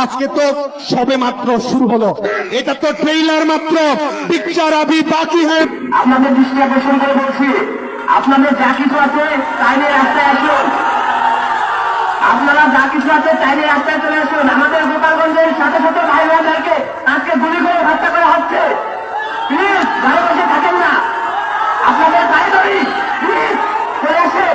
আজকে তো সবে মাত্র শুরু হলো। এটা তো ট্রেইলার মাত্র। পিকচার আবি বাকি হ্যাঁ আপনাদের দৃষ্টি আকর্ষণ করে বলছি, আপনাদের যা কিছু আছে তাই নিয়ে রাস্তায় আসুন। আপনারা যা কিছু আছে তাই নিয়ে রাস্তায় চলে আসুন। আমাদের গোপালগঞ্জের শত শত ভাই বোনদেরকে আজকে গুলি করে হত্যা করা হচ্ছে। প্লিজ ঘরে বসে থাকেন না আপনাদের ভাই ধরি প্লিজ চলে আসে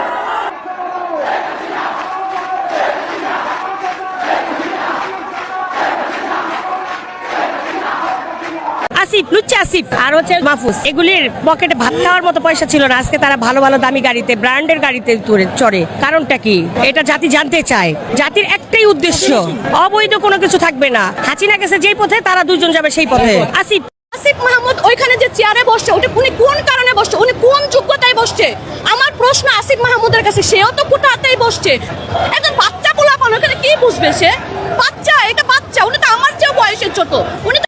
আসিফ লুচ্চা আসিফ আর হচ্ছে মাহফুজ। এগুলির পকেটে ভাত খাওয়ার মতো পয়সা ছিল না। আজকে তারা ভালো ভালো দামি গাড়িতে, ব্র্যান্ডের গাড়িতে চড়ে। কারণটা কি? এটা জাতি জানতে চায়। জাতির একটাই উদ্দেশ্য, অবৈধ কোনো কিছু থাকবে না। হাসিনা গেছে যেই পথে, তারা দুজন যাবে সেই পথে। আসিফ। আসিফ মাহমুদ ওইখানে যে চেয়ারে বসছে ওটা উনি কোন কারণে বসছে? উনি কোন যোগ্যতায় বসছে? আমার প্রশ্ন আসিফ মাহমুদের কাছে, সেও তো কোটাতেই বসছে। একজন বাচ্চা পোলাপান ওখানে কি বুঝবে সে? বাচ্চা, এটা বাচ্চা, উনি তো আমার চেয়েও বয়সের ছোট। উনি তো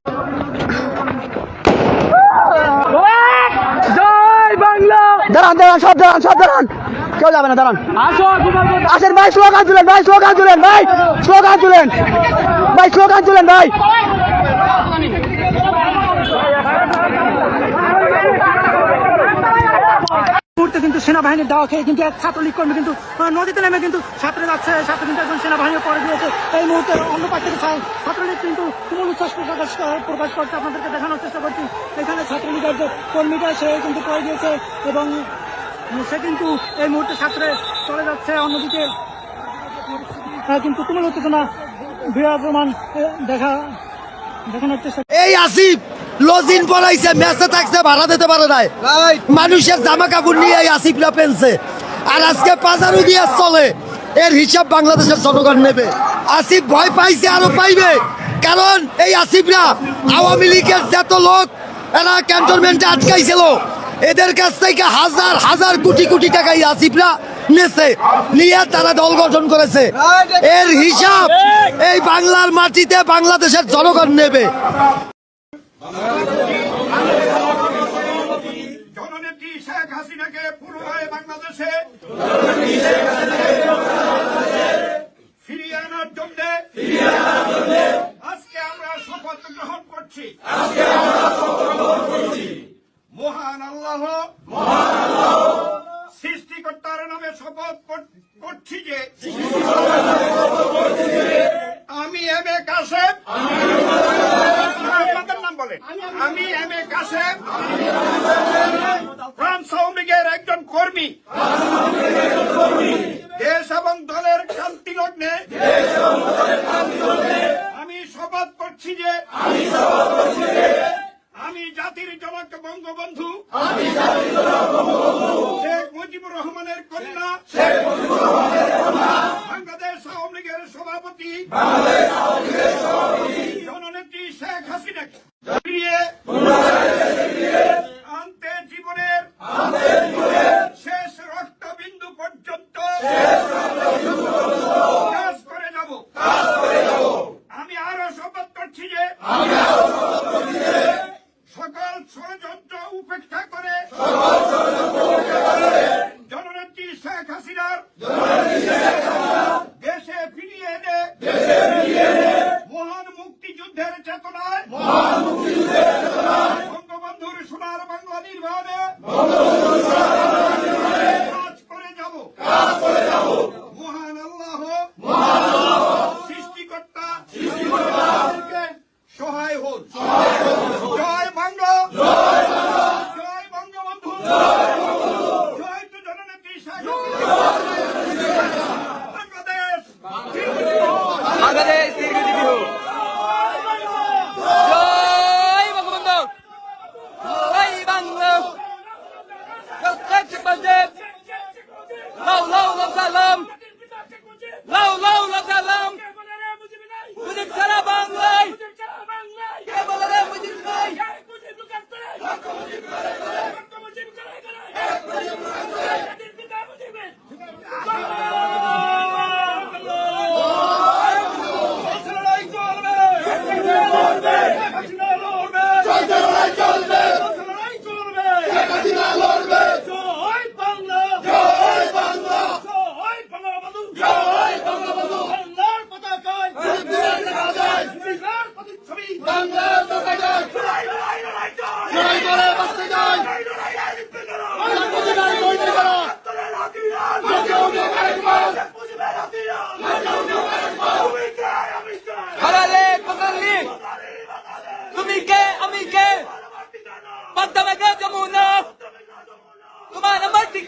দাঁড়ান দাঁড়ান, সব দাঁড়ান সব দাঁড়ান। কেউ যাবে না, দাঁড়ান। আসেন, ভাই স্লোগান তুলেন, ভাই স্লোগান তুলেন, ভাই স্লোগান তুলেন। ভাই স্লোগান তুলেন, ভাই। মুহূর্তে কিন্তু সেনাবাহিনীর দাওয়া খেয়ে কিন্তু এক ছাত্রলীগ কর্মী কিন্তু নদীতে নেমে কিন্তু সাঁতরে যাচ্ছে। সাথে কিন্তু একজন সেনাবাহিনী পরে দিয়েছে এই মুহূর্তে অন্য পাশ ছাত্রলীগ কিন্তু তুমুল উচ্ছ্বাস প্রকাশ প্রকাশ করছে। আপনাদেরকে দেখানোর চেষ্টা করছি। এখানে ছাত্রলীগের যে কর্মীটা সে কিন্তু পরে দিয়েছে এবং সে কিন্তু এই মুহূর্তে ছাত্রে চলে যাচ্ছে অন্যদিকে। কিন্তু তুমুল উত্তেজনা বিরাজমান দেখা, দেখানোর চেষ্টা এই আসিফ! লজিন পড়াইছে মেসে থাকছে ভাড়া দিতে পারে নাই। মানুষের জামা কাপড় নিয়ে আসিফরা পেনছে। আর আজকে পাজারু দিয়ে চলে। এর হিসাব বাংলাদেশের জনগণ নেবে। আসিফ ভয় পাইছে আরও পাইবে। কারণ এই আসিফরা আওয়ামী লীগের যত লোক এরা ক্যান্টনমেন্টে আটকাইছিল। এদের কাছ থেকে হাজার হাজার কোটি কোটি টাকা এই আসিফরা নেছে। নিয়ে তারা দল গঠন করেছে। এর হিসাব এই বাংলার মাটিতে বাংলাদেশের জনগণ নেবে। জননেত্রী শেখ হাসিনাকে পুনরায় বাংলাদেশে ফিরিয়ে আনার জন্য আজকে আমরা শপথ গ্রহণ করছি। মহান আল্লাহ সৃষ্টিকর্তার নামে শপথ কর- করছি যে আমি এম এ কাশেম। আপনাদের নাম বলেন। আমি M A Kashem. France Awami লীগের একজন কর্মী।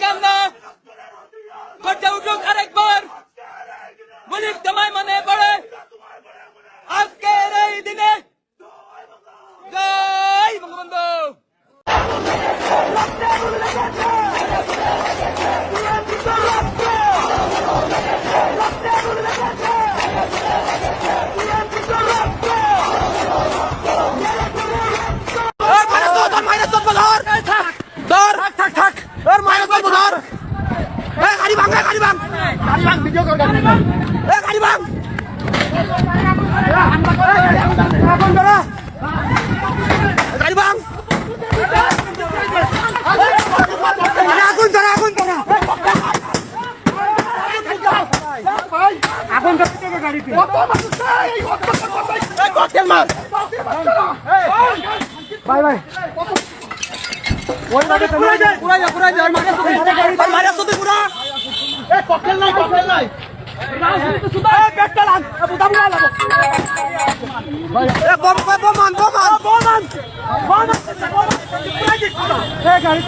干杯 গাড়ি ভাঙ গাড়ি ভাঙ আগুন ধরা আগুন ধরা। আগুন ধরা গাড়িতে ভাই ভাই ওই মাঠে পুরা যায় পুরা যায় পুরা যায় ওই মাঠে পুরা যায় মাঠে পুরা এ ককটেল নাই ককটেল নাই। গাড়ি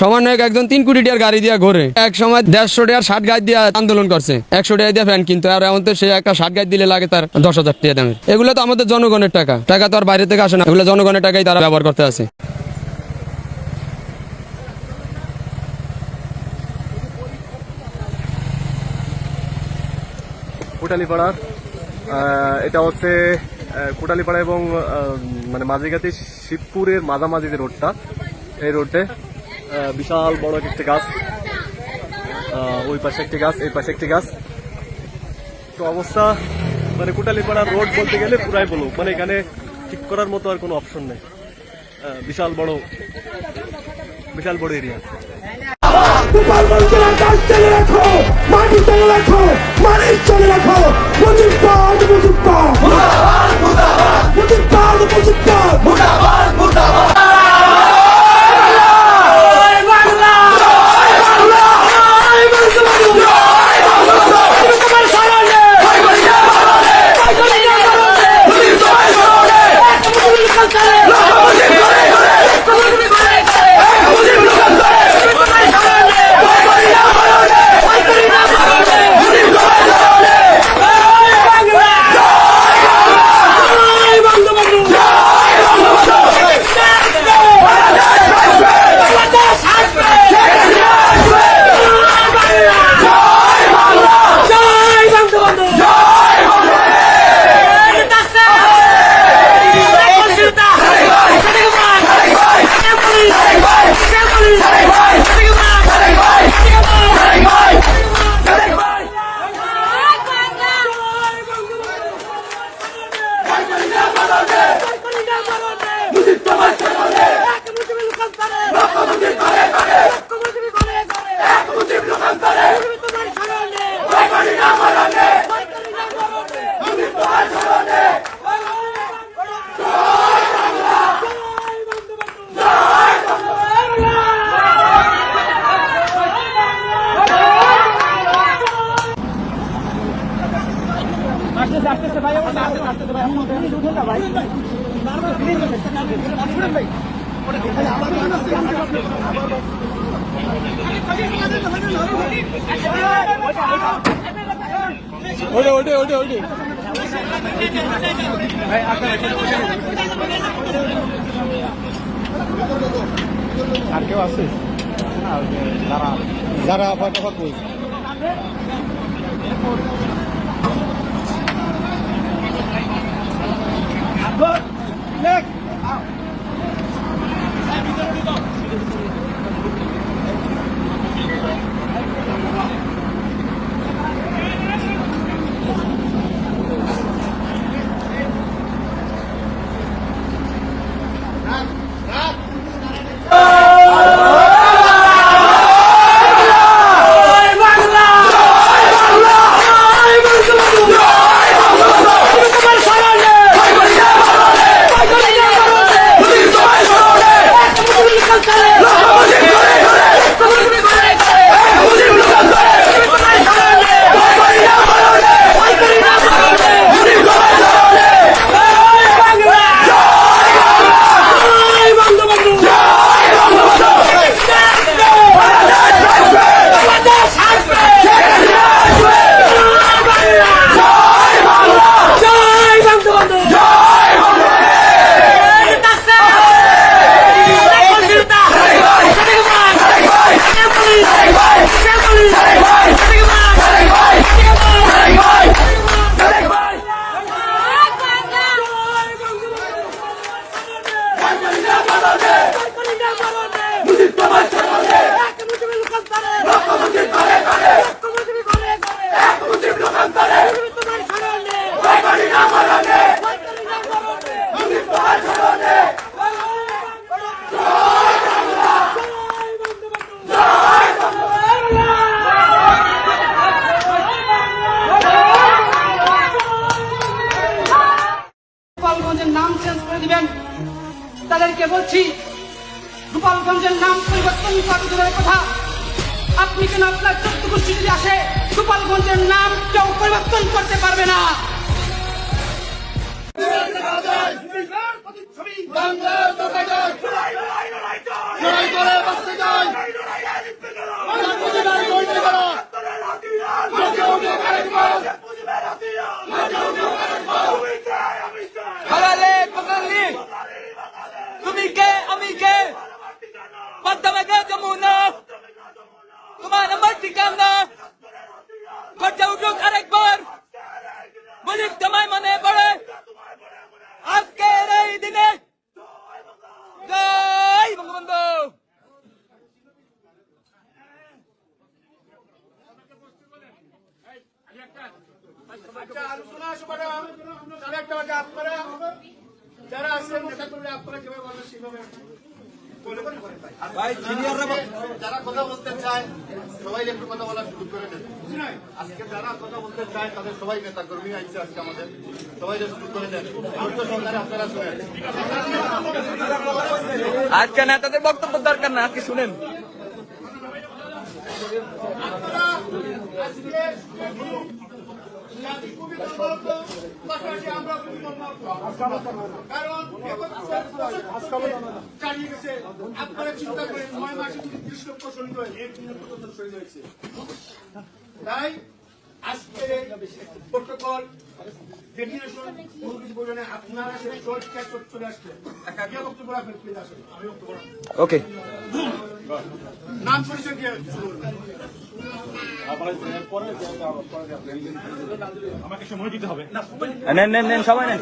সমন্বয়ক একজন তিন কোটি টাকার গাড়ি দিয়ে ঘোরে। এক সময় দেড়শো টাকার ষাট গাড়ি দিয়ে আন্দোলন করছে। একশো টাকা দিয়ে ফ্যান কিন্তু। আর এমন তো সে একটা ষাট গাড়ি দিলে লাগে তার দশ হাজার টাকা দামের। এগুলো তো আমাদের জনগণের টাকা। টাকা তো আর বাইরে থেকে আসে না। এগুলো জনগণের টাকাই তারা ব্যবহার করতে আছে। কোটালীপাড়া আহ, এটা হচ্ছে কোটালীপাড়া এবং মানে মাঝিগাতি শিবপুরের মাঝামাঝি যে রোডটা এই রোডে বিশাল বড় একটি গাছ। ওই পাশে একটি গাছ এই পাশে একটি গাছ। তো অবস্থা মানে কোটালীপাড়ার রোড বলতে গেলে পুরাই বলুক মানে এখানে ঠিক করার মতো আর কোনো অপশন নেই। বিশাল বড় বিশাল বড় এরিয়া চলে রাখো মাটি চলে রাখো চলে রাখো। আসতেছে আসতেছে ভাই আসতেছে ভাই উঠে না ভাই ভাই ওটে ওটে ওটে ওটে ভাই। আর কেউ আছে যারা যারা আবার Go! Next! দিবেন তাদেরকে বলছি, গোপালগঞ্জের নাম পরিবর্তন করা কথা। আপনি কেন আপনার চোদ্দ গোষ্ঠী যদি আসে, গোপালগঞ্জের নাম কেউ পরিবর্তন করতে পারবে না। হারালে পাকালি তুমি কে আমি কে? পদ্মাকে যমুনা তোমার আমার ঠিকানা খরচা উঠুক আরেকবার বলি তোমায় মনে পড়ে আজকের এই দিনে জয় বঙ্গবন্ধু যারা কথা বলতে চায় সবাই একটু কথা বলা শুরু করে দেন আজকে যারা কথা বলতে চায় তাদের সবাই নেতা কর্মী আইছে আজকে আমাদের। সবাই শুরু করে দেন। সহকারে আপনারা শুনেন। আজকে নেতাদের বক্তব্য দরকার না আজকে শুনেন। আপনারা চিন্তা করেন নয় মাসে ত্রিশ লক্ষ হয় শহীদ হয়েছে তাই আজকে প্রোটোকল ডেডিনেশন কোনো কিছু বলবে আপনারা সেটা চোট চোট চলে আসছে। কে বক্তব্য রাখবেন প্লিজ আসেন। আমি বক্তব্য ওকে নাম পরিচয় দিয়ে শুরু করবেন। নেন নেন নেন সবাই নেন।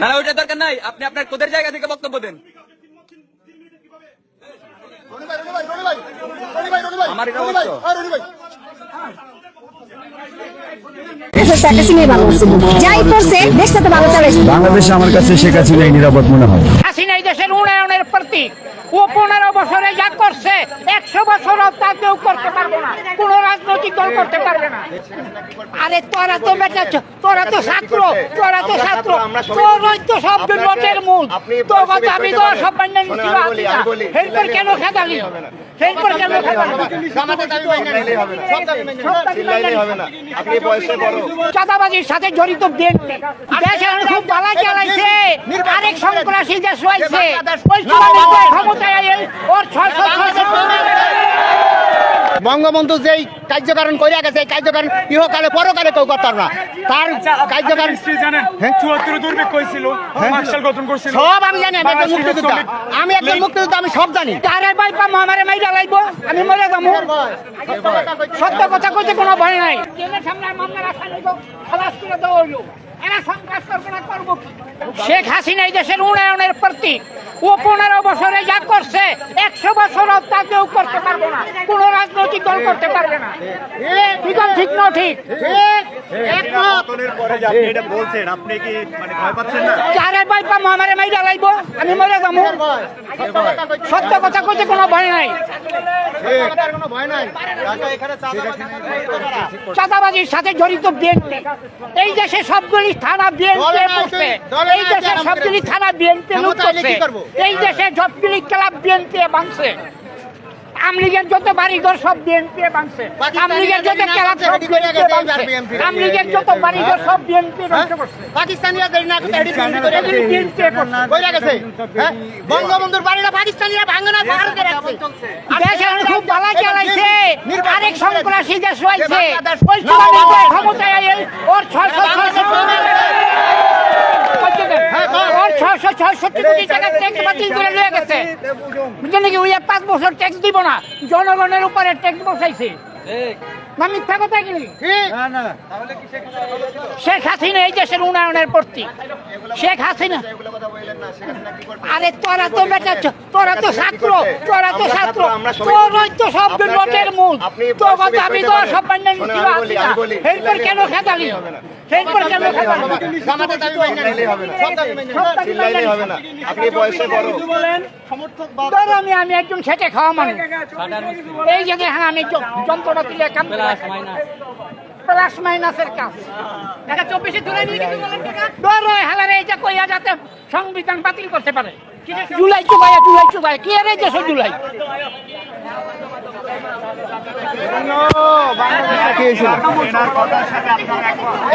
না না ওইটা দরকার নাই। আপনি আপনার কোদের জায়গা থেকে বক্তব্য দেন? আমার এটা বাংলাদেশে আমার কাছে শেখ হাসিনাই নিরাপদ মনে হয়। হাসিনা এই দেশের উন্নয়নের প্রতীক। ও পনেরো বছরে যা করছে একশো বছর তা কেউ করতে পারব না। কোন রাজনৈতিক দল করতে পারবে না। আরে তোরা তো বেটা তোরা তো ছাত্র তোরা তো ছাত্র। তোরাই তো সব বিপদের মূল তো কথা আমি তো সব মান্য এরপর কেন খেদালি? এরপর কেন চাঁদাবাজির সাথে জড়িত দেশ এখন খুব বালা চালাইছে। আরেক সন্ত্রাসী দেশ রয়েছে ওই চুয়াল্লিশ ক্ষমতায় এলে ওর ছয়শো ছয়শো বঙ্গবন্ধু যেই কার্যকারণ করে গেছে এই কার্যকারণ ইহকালে পরকালে কেউ করতাম না। তার কার্যকারণ হ্যাঁ? দুর্ভিক্ষ হয়েছিল মার্শাল গঠন করছিল। সব আমি জানি আমি একজন মুক্তিযোদ্ধা। আমি একজন মুক্তিযোদ্ধা আমি সব জানি। তারে বাই পা মামারে মাইরা লাইবো আমি মরে যাব। সত্য কথা কইতে কোনো ভয় নাই। জেলের সামনে মামলা রাখা নিব খালাস করে দেওয়া হইল। এরা সন্ত্রাস করবে না করব কি? শেখ হাসিনা এই দেশের উন্নয়নের প্রতীক ও পনেরো বছরে যা করছে একশো বছর তা কেউ করতে পারব না কোন রাজনৈতিক দল করতে পারবে না ঠিক আছে, ঠিক না ঠিক যারে মাইরা আমি মরে যাব সত্য কথা কইতে কোনো ভয় নাই চাঁদাবাজির সাথে জড়িত বিএনপি এই দেশে সবগুলি থানা বিএনপি করছে এই দেশে সবগুলি থানা বিএনপি করছে। এই দেশে সবগুলি ক্লাব বিএনপি ভাঙছে। আমলিগের যত বাড়িঘর সব বিএনপি ভাঙছে। আমলিগের যত ক্লাব সব বিএনপি ভাঙছে। আমলিগের যত বাড়িঘর সব বিএনপি ধ্বংস করছে পাকিস্তানিরা দেরি না করে এগুলি বিএনপি করছে কইরা গেছে। হ্যাঁ? বঙ্গবন্ধুর বাড়িটা পাকিস্তানিরা ভাঙে না ভারতে রাখছে দেশ এখন খুব বালা চালাইছে আরেক সন্ত্রাসী দেশ রয়েছে। ওই ক্ষমতায় ওর ছয়শো ওর ছয়শো ছয়ষট্টি কোটি টাকা ট্যাক্স বাতিল করে লয়ে গেছে। বুঝলেন নাকি ওই পাঁচ বছর ট্যাক্স দিব না? জনগণের উপরে ট্যাক্স বসাইছে। না মিথ্যা কথা কি? শেখ হাসিনা এই দেশের উন্নয়নের প্রতীক শেখ হাসিনা। আরে তোরা তো বেটা তোরা তো ছাত্র তোরা তো ছাত্র। তোরাই তো সব মূল তো কথা আমি তো সব নিচ্ছি এরপর কেন খেতালি? এরপর কেন খেতালি? জামাতের দাবি মাইনে হবে না। সব দাবি মাইনে হবে না। আপনি বয়সে বড়। ধরো আমি আমি একজন খেটে খাওয়া মানুষ। এই যে দেখেন আমি য- যন্ত্রপাতি নিয়ে কাম প্লাস মাইনাসের কাজ। চব্বিশে তুলে নিয়ে গেছে বলেন হেলারে এইটা কইয়া যাতে সংবিধান বাতিল করতে পারে। জুলাই জুলাই চুবাই কি আরে দেশে জুলাই?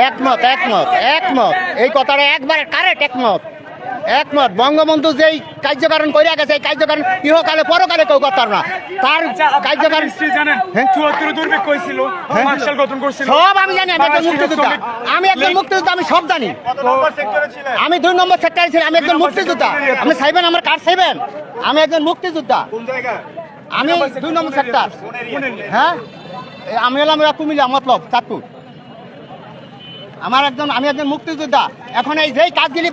একমত একমত একমত। এই কথাটা একবারে কারেক্ট একমত। একমত। বঙ্গবন্ধু যেই কার্যকারণ করিয়া গেছে এই কার্যকারণ ইহকালে পরকালে কেউ করতাম না। তার কার্যকারণ জানেন হ্যাঁ? করছিল। সব আমি জানি আমি একজন মুক্তিযোদ্ধা। আমি একজন মুক্তিযোদ্ধা আমি সব জানি। আমি দুই নম্বর সেক্টরে ছিলাম আমি একজন মুক্তিযোদ্ধা। আপনি চাইবেন আমার কার্ড চাইবেন আমি একজন মুক্তিযোদ্ধা। আমি দুই নম্বর সেক্টর হ্যাঁ? আমি হলাম এরা কুমিল্লা মতলব চাঁদপুর। আমার একজন আমি একজন মুক্তিযোদ্ধা। এখন এই যেই কাজগুলি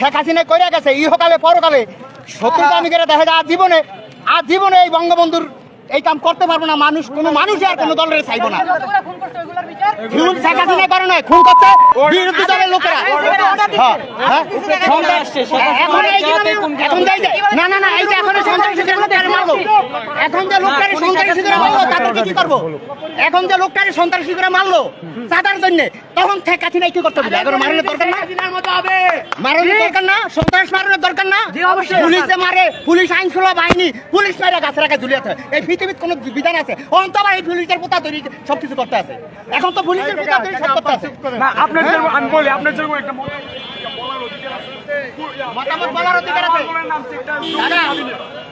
শেখ হাসিনা করে গেছে, ইহকালে, পরকালে শত্রুতা আমি করে দেখা যায়, আর জীবনে আর জীবনে এই বঙ্গবন্ধুর এই কাম করতে পারব না মানুষ কোনো মানুষ আর কোনো দলের চাইব না। খুন শেখ হাসিনা করে খুন করতে বিরোধী দলের লোকেরা। এখন এই যে এখন যে- যে- না না না এই যে এখন সন্ত্রাসীদের মারলো এখন যে লোকটারে সন্ত্রাসীদের মারলো তাদেরকে কি করব? এখন যে লোকটারে সন্ত্রাসী মারলো চাঁদার জন্য তখন শেখ হাসিনা কি করতে হবে? এখন মারানোর দরকার না? মারানোর দরকার না? সন্ত্রাস মারানোর দরকার না? পুলিশ যে মারে পুলিশ আইন বাহিনী পুলিশ মেরে গাছ রাখা ঝুলিয়ে এই পৃথিবীর কোনো বিধান আছে? অন্ত আবার এই পুলিশের পোতা তৈরি সবকিছু করতে আছে। এখন তো পুলিশের পোতা তৈরি সব করতে আছে। না আপনার যেরকম আমি বলি আপনার যেরকম একটা মতামত বলার অধিকার আছে। দাদা!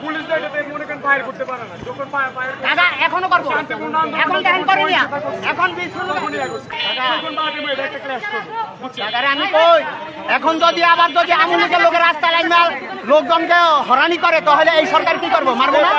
পুলিশ তো এটাতে মনে করেন ফায়ার করতে পারে না। যখন ফায়ার ফায়ার দাদা এখনও করব। এখন দেখেন এখন দাদা! আমি কই? এখন যদি আবার যদি আমুলিকের লোকের রাস্তা লাইন লোকজনকে হরানি করে তাহলে এই সরকার কি করব? মারবো না?